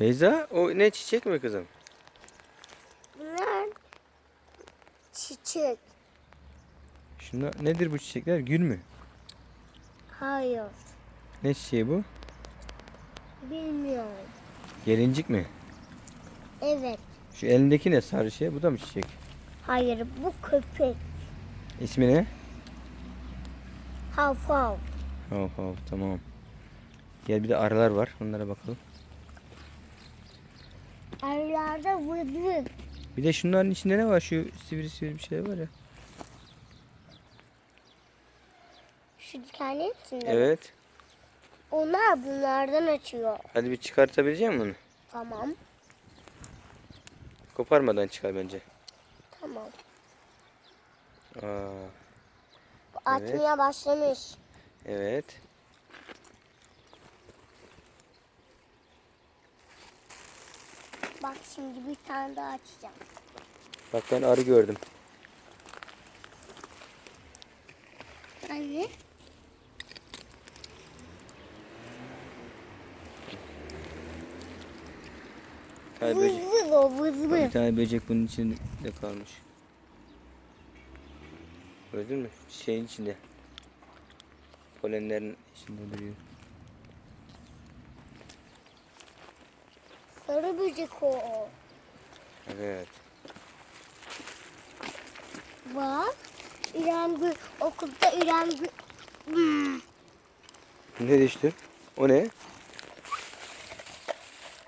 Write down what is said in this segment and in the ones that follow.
Beyza o ne çiçek mi kızım? Bunlar çiçek. Şunda nedir bu çiçekler? Gül mü? Hayır. Ne çiçeği bu? Bilmiyorum. Gelincik mi? Evet. Şu elindeki ne sarı şey? Bu da mı çiçek? Hayır bu köpek. İsmi ne? Hav hav. Hav hav tamam. Gel bir de arılar var. Onlara bakalım. Arılarda vızvız. Bir de şunların içinde ne var? Şu sivri sivri bir şey var ya. Şu dikenin içinde. mi? Evet. Onlar bunlardan açıyor. Hadi bir çıkartabilecek misin onu? Tamam. Koparmadan çıkar bence. Tamam. Aa, Bu atmaya başlamış. evet. Bak şimdi bir tane daha açacağım. Bak ben arı gördüm. Anne. Vız vız o vız Bir tane böcek bunun içinde kalmış. Gördün mü? Şeyin içinde. Polenlerin içinde duruyor. Sarı böcek o. Evet. Bak. İrem Gül. Okulda İrem Gül. Hmm. Ne düştü? O ne?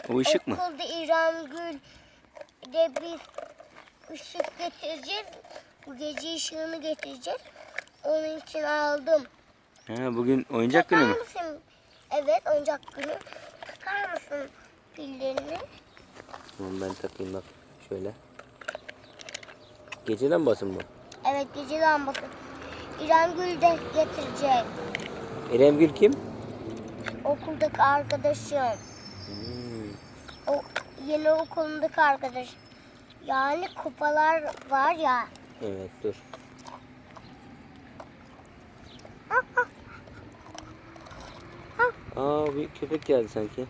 O ışık mı? Okulda İrem Gül de biz ışık getireceğiz. Bu gece ışığını getireceğiz. Onun için aldım. Ha, bugün oyuncak günü mü? Takar mısın? Evet oyuncak günü. Takar mısın pillerini? Tamam ben takayım bak. Şöyle. Gece lambası bu? Evet gece lambası. İrem Gül de getirecek. İrem Gül kim? Okuldaki arkadaşım. Hmm. O yeni okulundaki arkadaş. Yani kupalar var ya. Evet dur. Aa bir köpek geldi sanki.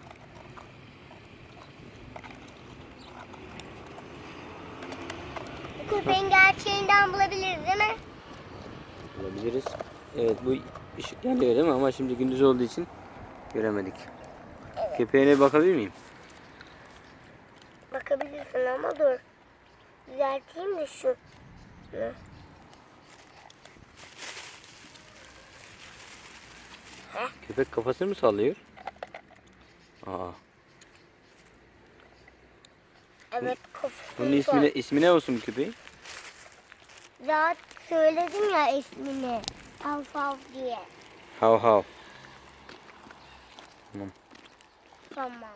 Köpeğin gerçeğinden bulabiliriz değil mi? Olabiliriz. Evet bu ışık yanıyor değil mi? Ama şimdi gündüz olduğu için göremedik. Köpeğine bakabilir miyim? Bakabilirsin ama dur. Düzelteyim de şu. Köpek kafasını mı sallıyor? Aa. Evet kafasını Bunun ismi ne, ismi ne olsun köpeğin? Zaten söyledim ya ismini. Hav hav diye. Hav hav. Tamam.